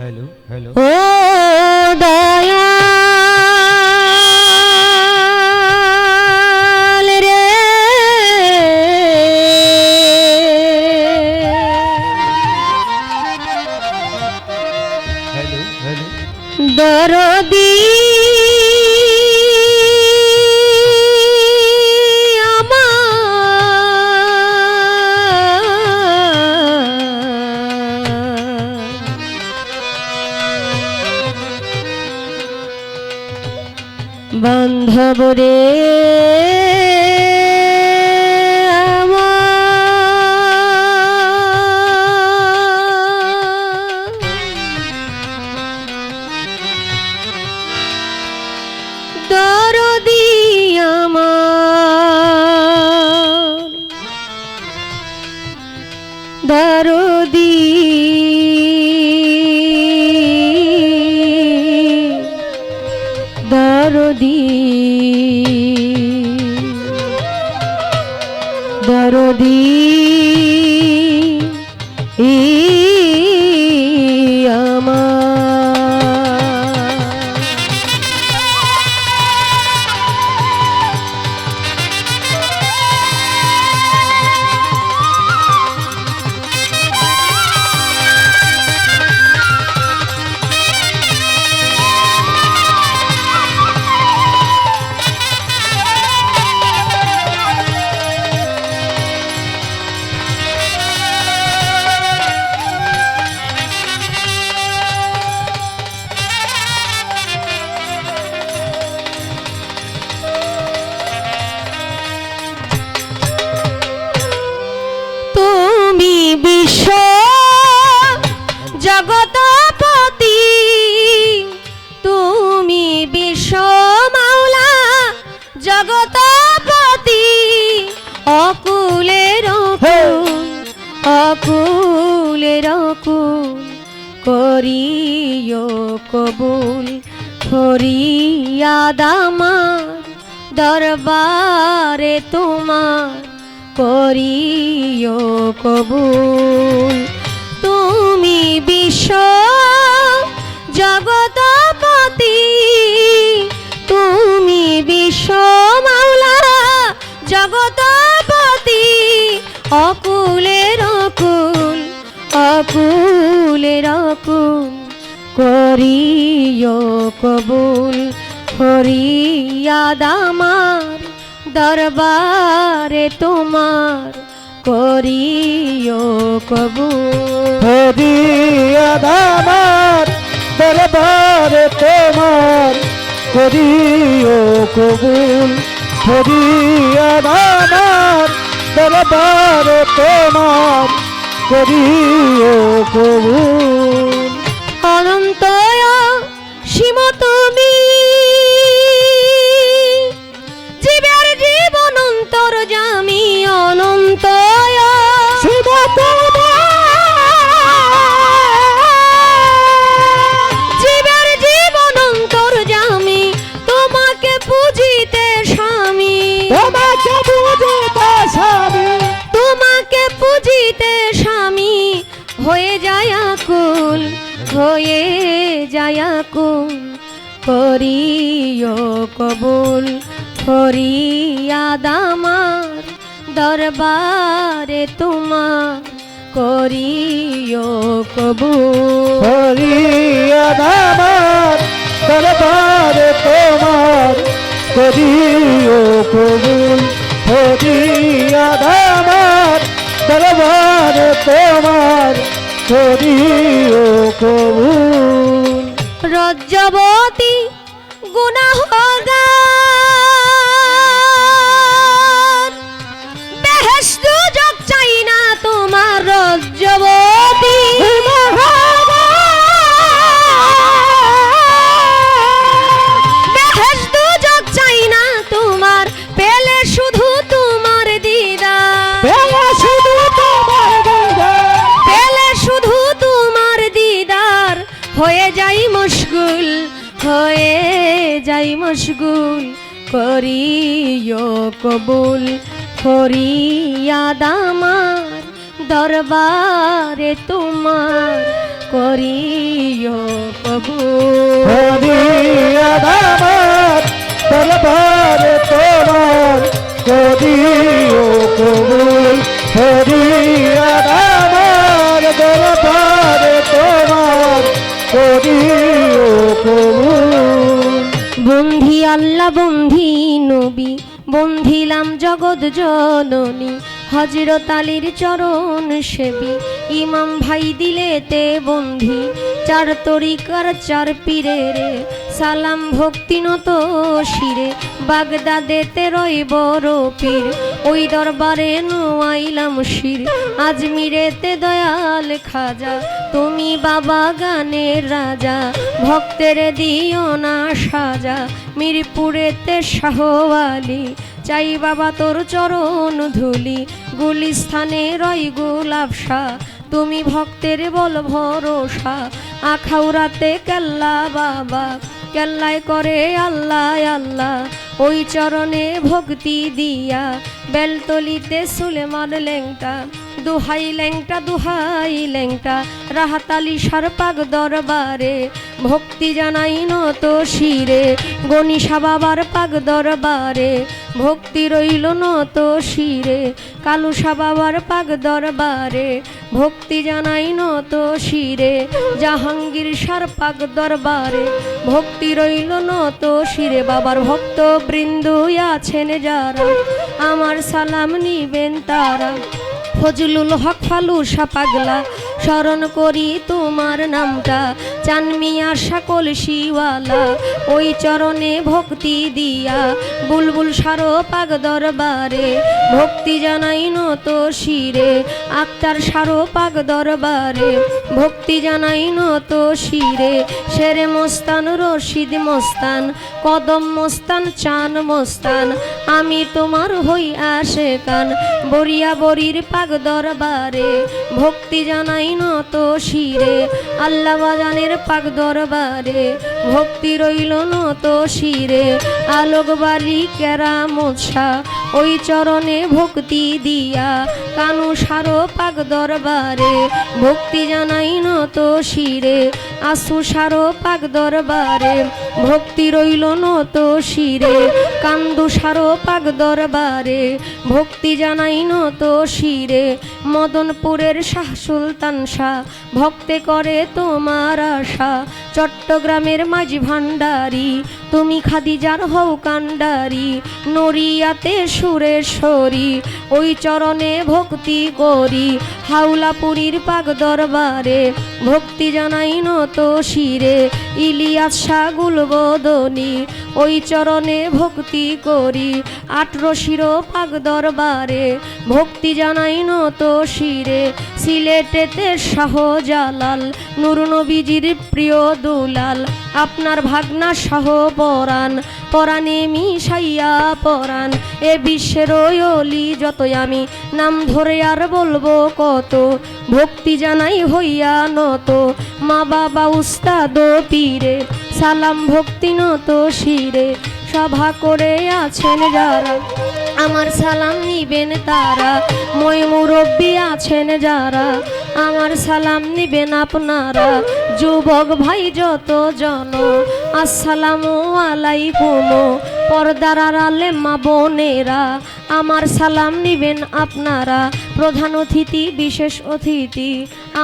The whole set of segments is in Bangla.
হ্যালো হ্যালো ও দয়া রে। হ্যালো হ্যালো দরদি রে। কবুল ফরিয়াদ আমার দরবারে তোমার করিও কবুল। তুমি বিশ্ব জগতপতি, তুমি বিশ্ব মাওলা জগতপতি। অকুলের অকুল অকুলের অকুল। করিও কবুল ফরিয়াদ আমার দরবারে তোমার করিও কবুল। ফরিয়াদ আমার দরবারে তোমার করিও কবুল। ফরিয়াদ আমার দরবারে তোমার করিও কবুল। অনন্ত সীম তুমি করিও কবুল ফরিয়াদ আমার দরবারে তোমার করিও কবুল। ফরিয়াদ আমার দরবারে তোমার করিও কবুল। ফরিয়াদ আমার দরবারে তোমার করিও কবুল। রজ্জবতী গুনাহগার বেহেশত যোগ চাই না তোমার রজ্জবতী করিও কবুল ফরিয়াদ আমার দরবারে তোমার করিও করিয়া দামাত দরবারে তোমার করিও কবুল। করিয়া বন্ধিলাম জগৎ জননী হজরত আলীর চরণ সেবী। ইমাম ভাই দিলেতে বন্ধি, চার তরিকার চার পীরে রে। সালাম ভক্তি নত শিরে বাগদাদেতে বড় পীর। ওই দরবারে নোয়াইলাম শির আজমিরেতে দয়াল খাজা। তুমি বাবা গানের রাজা, ভক্তের দিও না সাজা। মিরপুরেতে শাহওয়ালি চাই বাবা তোর চরণ ধুলি, গুলিস্থানে রই গোলাপ শাহ তুমি ভক্তের বল ভরসা আখাউরাতে কেল্লা বাবা। কেল্লায় করে আল্লাহ আল্লাহ, ওই চরণে ভক্তি দিয়া। বেলতলিতে সুলেমান লেংটা, দুহাই লেংটা দুহাই লেংটা, রাহাতালি সারপাক দরবারে। ভক্তি জানাই নত শিরে, গণিসা বাবার পাক দরবারে। ভক্তি রইল নত শিরে কালুসা বাবার পাক দরবারে। ভক্তি জানাই নত শিরে, জাহাঙ্গীর সার পাক দরবারে। ভক্তি রইল নত শিরে, বাবার ভক্ত বৃন্দ আছেন যারা। আমার সালাম নিবেন তারা। ফজলুল হক ফালুসা পাগলা স্মরণ করি তোমার নামটা। চানমিয়া সকল শিওয়ালা, ওই চরণে ভক্তি দিয়া। বুলবুল সারো পাগ দরবারে, ভক্তি জানাই নত শিরে। আক্তার সারো পাগ দরবারে ভক্তি জানাই নত শিরে। শেরে মস্তান, রশিদ মস্তান, কদম মস্তান, চান মস্তান, আমি তোমার হই আসে কান, বরিয়া বরির পাগ দরবারে। ভক্তি জানাই নত শিরে, আল্লাহ বাজানের পাক দরবারে। ভক্তি রইল নত শিরে আলোক বাড়ি কেরা মোছা ওই চরণে ভক্তি দিয়া কানু সারো পাক দরবারে। ভক্তি জানাই নত শিরে, আসু সারো পাক দরবারে। ভক্তি রইল নত শিরে, কান্দু সারো পাক দরবারে। ভক্তি জানাই নত শিরে, মদনপুরের শাহ সুলতান শাহ। ভক্তে করে তোমার আশা, চট্টগ্রামের মাঝি ভান্ডারি তুমি খাদিজার হও কান্ডারি নড়িয়াতে সুরেশ্বরী ওই চরণে ভক্তি করি, হাওলাপুরীর পাক দরবারে। ভক্তি জানাই নত শিরে ইলিয়াস সাগুল বদনি ওই চরণে ভক্তি করি। আটরো শিরো পাক দরবারে, ভক্তি জানাই নত শিরে। সিলেটেতে শাহজালাল, নুর নবীজির প্রিয় দুলাল। আপনার ভাগনা শাহ পরাণ, পরাণে মিশাইয়া পরাণ। এ বিশ্বের অলি যতই আমি, নাম ধরে আর বলব কত। ভক্তি জানাই হইয়া নত, মা বাবা উস্তাদ পীরে। সালাম ভক্তি নত শিরে, সভা করে আছেন যারা। আমার সালাম নিবেন তারা মই মুরব্বী আছেন যারা। আমার সালাম নিবেন আপনারা। যুবক ভাই যত জন আসসালামু আলাইকুম। পর্দার আড়ালে মা বোনেরা, আমার সালাম নিবেন আপনারা। প্রধান অতিথি, বিশেষ অতিথি,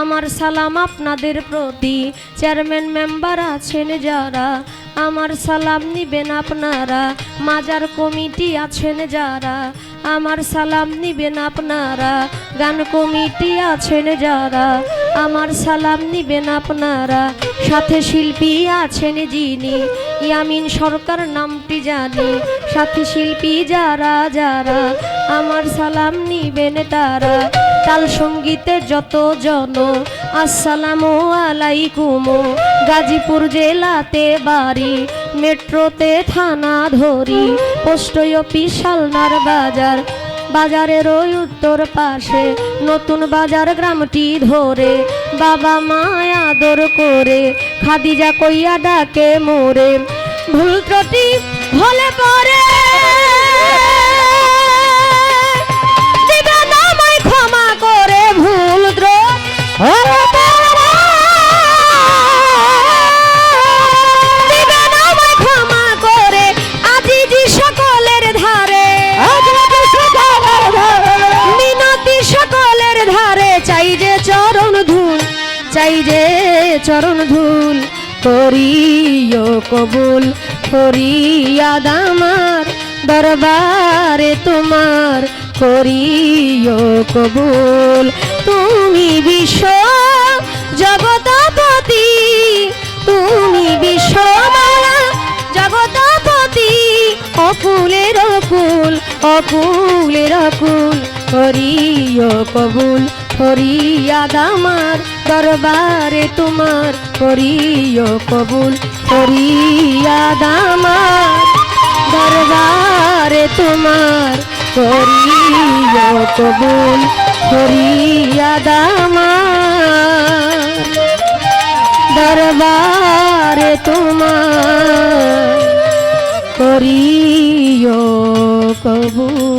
আমার সালাম আপনাদের প্রতি। চেয়ারম্যান মেম্বার আছেন যারা, আমার সালাম নিবেন আপনারা। মাজার কমিটি আছেন যারা আমার সালাম নিবেন আপনারা, গান কমিটি আছেন যারা। আমার সালাম নিবেন আপনারা, সাথে শিল্পী আছেন যিনি। ইয়ামিন সরকার নামটি জানি, সাথে শিল্পী যারা যারা। আমার সালাম নিবেন তারা, তাল সঙ্গীতে যত জন। আসসালামু আলাইকুম, গাজীপুর জেলাতে বাড়ি। মেট্রোতে থানা ধরি পোস্ট অফিস শালনার বাজার। বাজারের ওই উত্তর পাশে নতুন বাজার গ্রামটি ধরে। বাবা মায়া আদর করে, খাদিজা কইয়া ডাকে মোরে। ভুল ত্রুটি হলে পরে চাই যে চরণ ধুল করিও কবুল ফরিয়াদ আমার দরবারে তোমার করিও কবুল। তুমি বিশ্ব জগতপতি, তুমি বিশ্বমালা জগতপতি অকুলের অকুল অকুলের অকুল হরিয় কবুল। হরিয়াদ আমার দরবারে তোমার হরিয় কবুল। হরিয়াদ আমার দরবারে তোমার হরিয় কবুল। হরিয়াদ আমার দরবারে তোমার করিও কবুল।